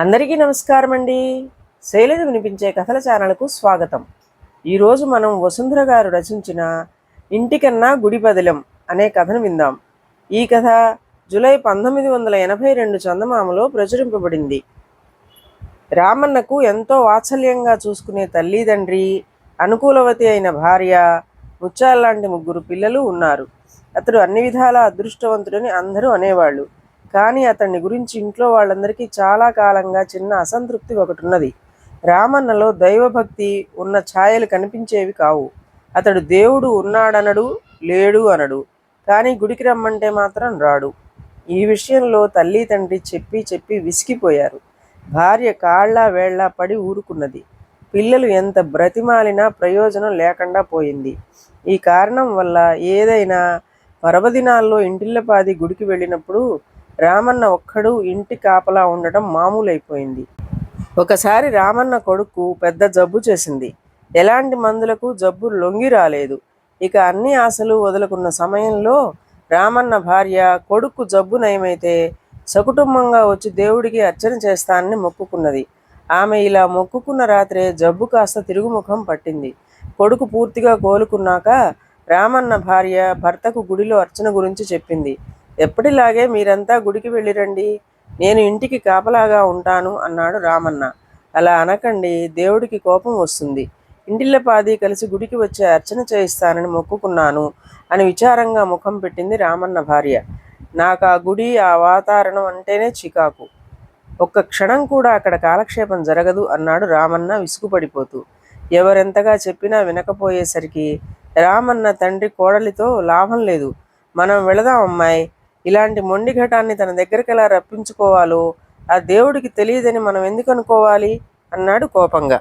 అందరికీ నమస్కారం అండి. శైలజ వినిపించే కథల ఛానల్కు స్వాగతం. ఈరోజు మనం వసుంధర గారు రచించిన ఇంటికన్నా గుడి బదిలం అనే కథను విందాం. ఈ కథ జూలై పంతొమ్మిది వందల ఎనభై రెండు చందమామలో ప్రచురింపబడింది. రామన్నకు ఎంతో వాత్సల్యంగా చూసుకునే తల్లిదండ్రి అనుకూలవతి అయిన భార్య ముత్యాల్లాంటి ముగ్గురు పిల్లలు ఉన్నారు. అతడు అన్ని విధాలా అదృష్టవంతుడని అందరూ అనేవాళ్ళు. కానీ అతన్ని గురించి ఇంట్లో వాళ్ళందరికీ చాలా కాలంగా చిన్న అసంతృప్తి ఒకటి ఉన్నది రామన్నలో దైవభక్తి ఉన్న ఛాయలు కనిపించేవి కావు. అతడు దేవుడు ఉన్నాడనడు లేడు అనడు. కానీ గుడికి రమ్మంటే మాత్రం రాడు. ఈ విషయంలో తల్లి తండ్రి చెప్పి చెప్పి విసిగిపోయారు. భార్య కాళ్ళ వేళ్ళ పడి ఊరుకున్నది. పిల్లలు ఎంత బ్రతిమాలినా ప్రయోజనం లేకుండా పోయింది. ఈ కారణం వల్ల ఏదైనా పర్వదినాల్లో ఇంటిల్లపాది గుడికి వెళ్ళినప్పుడు రామన్న ఒక్కడు ఇంటి కాపలా ఉండటం మామూలైపోయింది. ఒకసారి రామన్న కొడుకు పెద్ద జబ్బు చేసింది. ఎలాంటి మందులకు జబ్బు లొంగి రాలేదు. ఇక అన్ని ఆశలు వదులుకున్న సమయంలో రామన్న భార్య కొడుకు జబ్బు నయమైతే సకుటుంబంగా వచ్చి దేవుడికి అర్చన చేస్తానని మొక్కుకున్నది. ఆమె ఇలా మొక్కుకున్న రాత్రే జబ్బు కాస్త తిరుగుముఖం పట్టింది. కొడుకు పూర్తిగా కోలుకున్నాక రామన్న భార్య భర్తకు గుడిలో అర్చన గురించి చెప్పింది. ఎప్పటిలాగే మీరంతా గుడికి వెళ్ళిరండి. నేను ఇంటికి కాపలాగా ఉంటాను అన్నాడు రామన్న. అలా అనకండి దేవుడికి కోపం వస్తుంది. ఇంటిల్లపాది కలిసి గుడికి వచ్చి అర్చన చేయిస్తానని మొక్కుకున్నాను అని విచారంగా ముఖం పెట్టింది రామన్న భార్య. నాకు ఆ గుడి ఆ వాతావరణం అంటేనే చికాకు. ఒక్క క్షణం కూడా అక్కడ కాలక్షేపం జరగదు అన్నాడు రామన్న విసుగుపడిపోతూ. ఎవరెంతగా చెప్పినా వినకపోయేసరికి రామన్న తండ్రి కోడలితో లాభం లేదు. మనం వెళదాం అమ్మాయి ఇలాంటి మొండి ఘటాన్ని తన దగ్గరికి ఎలా రప్పించుకోవాలో ఆ దేవుడికి తెలియదని మనం ఎందుకు అనుకోవాలి? అన్నాడు కోపంగా.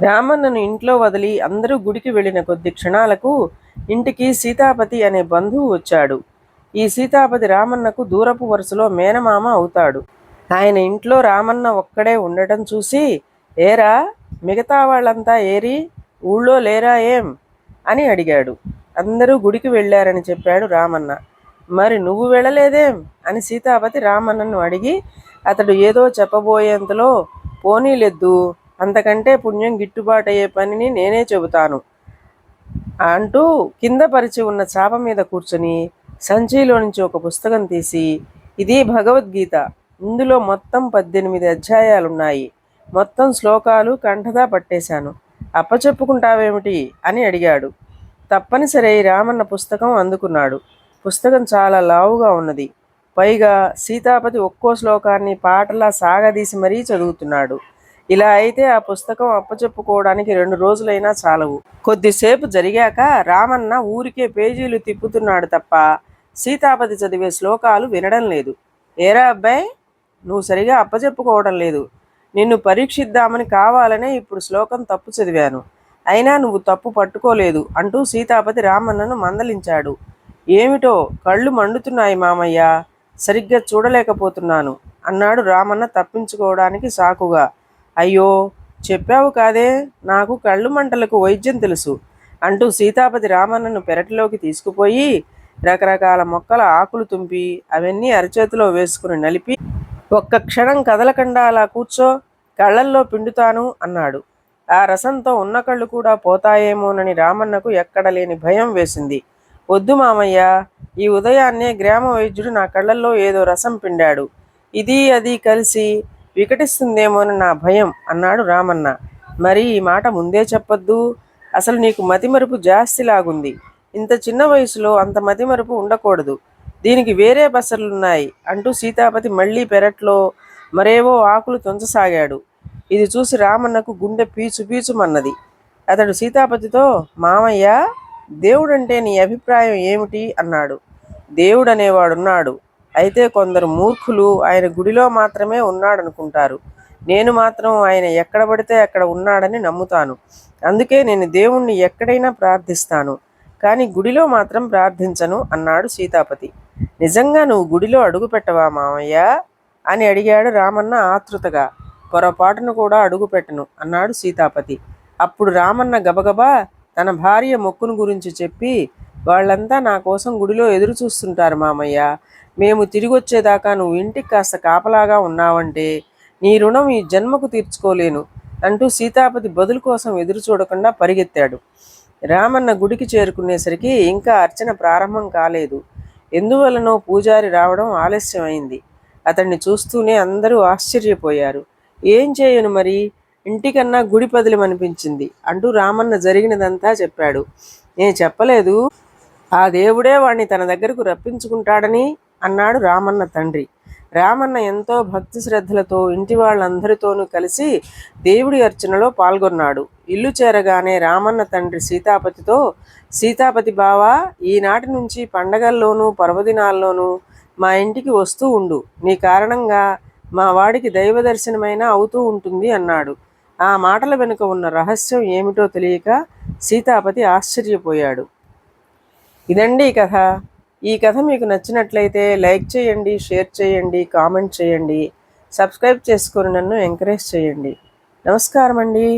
రామన్నను ఇంట్లో వదిలి అందరూ గుడికి వెళ్ళిన కొద్ది క్షణాలకు ఇంటికి సీతాపతి అనే బంధువు వచ్చాడు. ఈ సీతాపతి రామన్నకు దూరపు వరుసలో మేనమామ అవుతాడు. ఆయన ఇంట్లో రామన్న ఒక్కడే ఉండటం చూసి ఏరా మిగతా వాళ్ళంతా ఏరి ఊళ్ళో లేరా ఏం? అని అడిగాడు. అందరూ గుడికి వెళ్ళారని చెప్పాడు రామన్న. మరి నువ్వు వెళ్ళలేదేం అని సీతాపతి రామన్నను అడిగి అతడు ఏదో చెప్పబోయేంతలో పోనీలెద్దు అంతకంటే పుణ్యం గిట్టుబాటు అయ్యే పనిని నేనే చెబుతాను అంటూ కింద పరిచి ఉన్న చాప మీద కూర్చొని సంచిలో నుంచి ఒక పుస్తకం తీసి ఇది భగవద్గీత. ఇందులో మొత్తం పద్దెనిమిది అధ్యాయాలున్నాయి. మొత్తం శ్లోకాలు కంఠదా పట్టేశాను. అప్పచెప్పుకుంటావేమిటి? అని అడిగాడు. తప్పనిసరి రామన్న పుస్తకం అందుకున్నాడు. పుస్తకం చాలా లావుగా ఉన్నది. పైగా సీతాపతి ఒక్కో శ్లోకాన్ని పాటలా సాగదీసి మరీ చదువుతున్నాడు. ఇలా అయితే ఆ పుస్తకం అప్పచెప్పుకోవడానికి రెండు రోజులైనా చాలవు. కొద్దిసేపు జరిగాక రామన్న ఊరికే పేజీలు తిప్పుతున్నాడు తప్ప సీతాపతి చదివే శ్లోకాలు వినడం లేదు. ఏరా అబ్బాయి నువ్వు సరిగా అప్పచెప్పుకోవడం లేదు. నిన్ను పరీక్షిద్దామని కావాలనే ఇప్పుడు శ్లోకం తప్పు చదివాను. అయినా నువ్వు తప్పు పట్టుకోలేదు అంటూ సీతాపతి రామన్నను మందలించాడు. ఏమిటో కళ్ళు మండుతున్నాయి మామయ్య సరిగ్గా చూడలేకపోతున్నాను అన్నాడు రామన్న తప్పించుకోవడానికి సాకుగా. అయ్యో చెప్పావు కాదే నాకు కళ్ళు మంటలకు వైద్యం తెలుసు అంటూ సీతాపతి రామన్నను పెరటిలోకి తీసుకుపోయి రకరకాల మొక్కల ఆకులు తుంపి అవన్నీ అరచేతిలో వేసుకుని నలిపి ఒక్క క్షణం కదలకుండా అలా కూర్చో కళ్ళల్లో పిండుతాను అన్నాడు. ఆ రసంతో ఉన్న కళ్ళు కూడా పోతాయేమోనని రామన్నకు ఎక్కడ లేని భయం వేసింది. వద్దు మామయ్య ఈ ఉదయాన్నే గ్రామ వైద్యుడు నా కళ్ళల్లో ఏదో రసం పిండాడు. ఇది అది కలిసి వికటిస్తుందేమోనని నా భయం అన్నాడు రామన్న. మరి ఈ మాట ముందే చెప్పొద్దు? అసలు నీకు మతిమరుపు జాస్తిలాగుంది. ఇంత చిన్న వయసులో అంత మతిమరుపు ఉండకూడదు. దీనికి వేరే బసర్లున్నాయి. అంటూ సీతాపతి మళ్ళీ పెరట్లో మరేవో ఆకులు తుంచసాగాడు. ఇది చూసి రామన్నకు గుండె పీచు పీచుమన్నది. అతడు సీతాపతితో మామయ్య దేవుడంటే నీ అభిప్రాయం ఏమిటి? అన్నాడు. దేవుడు అనేవాడున్నాడు అయితే కొందరు మూర్ఖులు ఆయన గుడిలో మాత్రమే ఉన్నాడనుకుంటారు. నేను మాత్రం ఆయన ఎక్కడ పడితే అక్కడ ఉన్నాడని నమ్ముతాను. అందుకే నేను దేవుణ్ణి ఎక్కడైనా ప్రార్థిస్తాను. కానీ గుడిలో మాత్రం ప్రార్థించను అన్నాడు సీతాపతి. నిజంగా నువ్వు గుడిలో అడుగు పెట్టవా మామయ్య? అని అడిగాడు రామన్న ఆతృతగా పొరపాటును కూడా అడుగు పెట్టను అన్నాడు సీతాపతి. అప్పుడు రామన్న గబగబా తన భార్య మొక్కును గురించి చెప్పి వాళ్ళంతా నా కోసం గుడిలో ఎదురు చూస్తుంటారు మామయ్య. మేము తిరిగి వచ్చేదాకా నువ్వు ఇంటికి కాస్త కాపలాగా ఉన్నావంటే నీ రుణం ఈ జన్మకు తీర్చుకోలేను అంటూ సీతాపతి బదులు కోసం ఎదురు చూడకుండా పరిగెత్తాడు. రామన్న గుడికి చేరుకునేసరికి ఇంకా అర్చన ప్రారంభం కాలేదు. ఎందువలనో పూజారి రావడం ఆలస్యమైంది. అతన్ని చూస్తూనే అందరూ ఆశ్చర్యపోయారు. ఏం చేయను మరి? ఇంటికన్నా గుడి పదిలమనిపించింది. అంటూ రామన్న జరిగినదంతా చెప్పాడు. నేను చెప్పలేదు. ఆ దేవుడే వాణ్ణి తన దగ్గరకు రప్పించుకుంటాడని అన్నాడు రామన్న తండ్రి. రామన్న ఎంతో భక్తి శ్రద్ధలతో ఇంటి వాళ్ళందరితోనూ కలిసి దేవుడి అర్చనలో పాల్గొన్నాడు. ఇల్లు చేరగానే రామన్న తండ్రి సీతాపతితో సీతాపతి బావా ఈనాటి నుంచి పండగల్లోనూ పర్వదినాల్లోనూ మా ఇంటికి వస్తూ ఉండు. నీ కారణంగా మా వాడికి దైవ దర్శనమైనా అవుతూ ఉంటుంది అన్నాడు. ఆ మాటల వెనుక ఉన్న రహస్యం ఏమిటో తెలియక సీతాపతి ఆశ్చర్యపోయాడు. ఇదండి కథ. ఈ కథ మీకు నచ్చినట్లయితే లైక్ చేయండి షేర్ చేయండి కామెంట్ చేయండి సబ్స్క్రైబ్ చేసుకొని నన్ను ఎంకరేజ్ చేయండి. నమస్కారం అండి